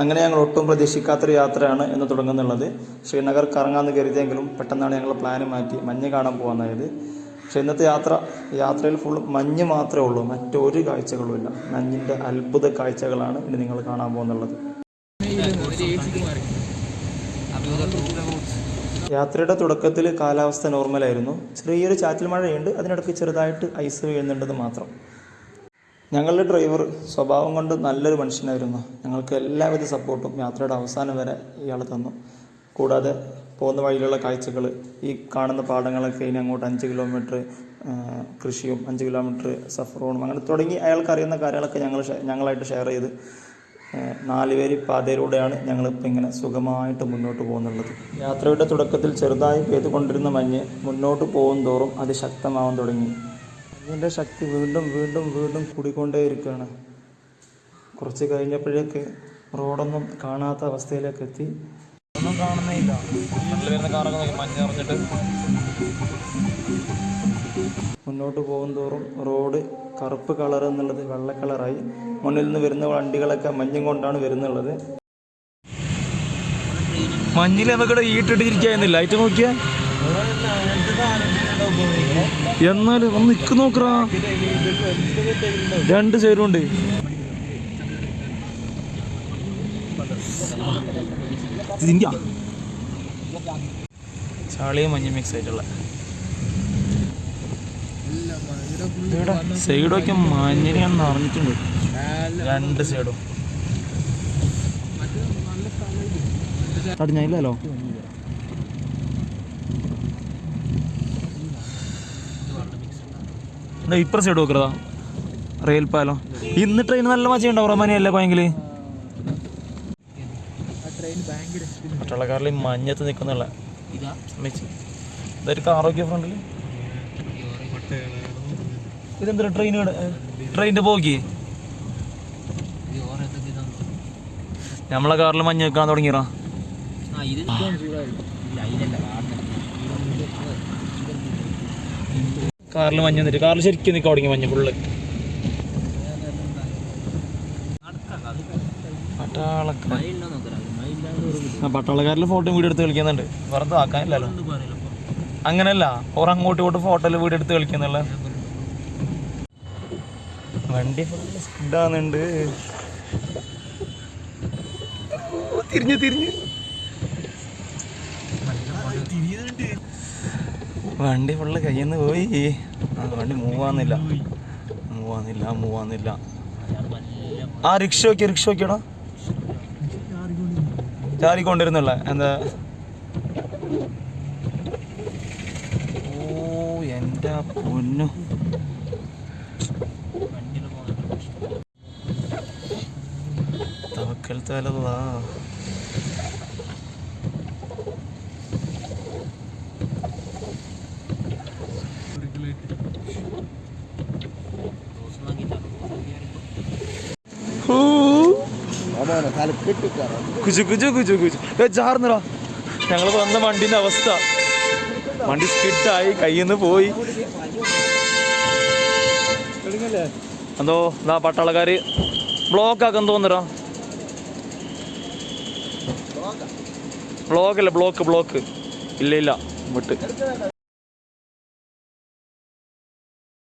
അങ്ങനെ ഞങ്ങൾ ഒട്ടും പ്രതീക്ഷിക്കാത്തൊരു യാത്രയാണ് എന്ന് തുടങ്ങുന്നുള്ളത്. ശ്രീനഗർ കറങ്ങാമെന്ന് കരുതിയെങ്കിലും പെട്ടെന്നാണ് ഞങ്ങൾ പ്ലാൻ മാറ്റി മഞ്ഞ് കാണാൻ പോകാനായത് പക്ഷെ ഇന്നത്തെ യാത്ര യാത്രയിൽ ഫുൾ മഞ്ഞ് മാത്രമേ ഉള്ളൂ. മറ്റൊരു കാഴ്ചകളുമില്ല മഞ്ഞിന്റെ അത്ഭുത കാഴ്ചകളാണ് ഇനി നിങ്ങൾ കാണാൻ പോകുന്നുള്ളത്. യാത്രയുടെ തുടക്കത്തിൽ കാലാവസ്ഥ നോർമലായിരുന്നു ചെറിയൊരു ചാറ്റൽ മഴയുണ്ട്. അതിനിടയ്ക്ക് ചെറുതായിട്ട് ഐസ് വീഴുന്നുണ്ടെന്ന് മാത്രം. ഞങ്ങളുടെ ഡ്രൈവർ സ്വഭാവം കൊണ്ട് നല്ലൊരു മനുഷ്യനായിരുന്നു. ഞങ്ങൾക്ക് എല്ലാവിധ സപ്പോർട്ടും യാത്രയുടെ അവസാനം വരെ ഇയാൾ തന്നു. കൂടാതെ പോകുന്ന വഴിയിലുള്ള കാഴ്ചകൾ ഈ കാണുന്ന പാടങ്ങളൊക്കെ ഇനി അങ്ങോട്ട് അഞ്ച് കിലോമീറ്റർ കൃഷിയും അഞ്ച് കിലോമീറ്റർ സഫറോണും അങ്ങനെ തുടങ്ങി അയാൾക്ക് അറിയുന്ന കാര്യങ്ങളൊക്കെ ഞങ്ങൾ ഞങ്ങളായിട്ട് ഷെയർ ചെയ്ത് നാല് നാലുപേര് പാതയിലൂടെയാണ് ഞങ്ങളിപ്പോൾ ഇങ്ങനെ സുഖമായിട്ട് മുന്നോട്ട് പോകുന്നുള്ളത്. യാത്രയുടെ തുടക്കത്തിൽ ചെറുതായി പെയ്തുകൊണ്ടിരുന്ന മഞ്ഞ് മുന്നോട്ട് പോകും തോറും അതിശക്തമാവാൻ തുടങ്ങി. മഞ്ഞിന്റെ ശക്തി വീണ്ടും വീണ്ടും വീണ്ടും കൂടിക്കൊണ്ടേയിരിക്കുകയാണ്. കുറച്ച് കഴിഞ്ഞപ്പോഴേക്ക് റോഡൊന്നും കാണാത്ത അവസ്ഥയിലേക്ക് എത്തി ഒന്നും കാണുന്നില്ല. വരുന്ന കാറൊക്കെ മഞ്ഞ് നിറഞ്ഞിട്ട്. മുന്നോട്ട് പോകും തോറും റോഡ് കറുപ്പ് കളർ എന്നുള്ളത് വെള്ള കളറായി. മുന്നിൽ നിന്ന് വരുന്ന വണ്ടികളൊക്കെ മഞ്ഞും കൊണ്ടാണ് വരുന്നുള്ളത്. മഞ്ഞിൽ നമുക്കിവിടെ ഈട്ടിട്ടിരിക്കുന്നില്ല ലൈറ്റ് നോക്കിയാ? എന്നാലും ഒന്ന് നിക്ക് നോക്കറാ. രണ്ട് സൈഡും ഉണ്ട് ചാളിയും മഞ്ഞ മിക്സ് ആയിട്ടുള്ള. സൈഡൊക്കെ മഞ്ഞിനെ ഞാൻ നിറഞ്ഞിട്ടുണ്ട് രണ്ട് സൈഡും. അടിഞ്ഞില്ലല്ലോ എന്താ ഇപ്പുറ സൈഡ് നോക്കുന്നതാ റെയിൽ പാലം? ഇന്ന് ട്രെയിൻ നല്ല മജ ഉണ്ടാവും റൊമാനിയല്ലേ കോയെങ്കിൽ പട്ടാളക്കാരിൽ മഞ്ഞത്ത് നിൽക്കുന്നുള്ള ഇതൊരു ആരോഗ്യ ഫ്രണ്ടിൽ ഇതെന്താ ട്രെയിൻ ട്രെയിനിന്റെ പോക്കി? നമ്മളെ കാറിൽ മഞ്ഞ് നിൽക്കാൻ തുടങ്ങിയറാ കാറിൽ മഞ്ഞ് നിന്നിട്ട് കാറിൽ ശരിക്കും നിൽക്കാൻ തുടങ്ങി മഞ്ഞ് ഫുള്ള് പട്ടാളക്കാരിൽ ഫോട്ടോ വീഡിയോ എടുത്ത് കളിക്കുന്നുണ്ട്. വെറുതെ ആക്കാനില്ലല്ലോ. അങ്ങനെയല്ല ഓർ അങ്ങോട്ടും ഇങ്ങോട്ടും ഫോട്ടോയിൽ വീഡിയോ എടുത്ത് കളിക്കുന്നുള്ള. വണ്ടി ഫുള്ള് സ്പീഡാകുന്നുണ്ട് തിരിഞ്ഞ് തിരിഞ്ഞ്. വണ്ടി ഫുള്ള് കയ്യിൽ നിന്ന് പോയി. ആ വണ്ടി മൂവാന്നില്ല മൂവാന്നില്ല മൂവാന്നില്ല ആ റിക്ഷ നോക്കി റിക്ഷ നോക്കിയടാ? ചാറിക്കൊണ്ടിരുന്നുള്ള എന്താ? ഓ എന്റെ പൊന്നു. തവക്കൽ തലതാ കുജു കുജു കുജു കുജു. ചാർന്നിടാ ഞങ്ങൾ വന്ന വണ്ടിന്റെ അവസ്ഥ. വണ്ടി സ്കിട്ടായി കയ്യിൽ നിന്ന് പോയി എന്തോ എന്താ പട്ടാളക്കാർ ബ്ലോക്കാക്കാൻ തോന്നുടാ. ബ്ലോക്കല്ല ബ്ലോക്ക് ബ്ലോക്ക്. ഇല്ല ഇല്ല വിട്ട്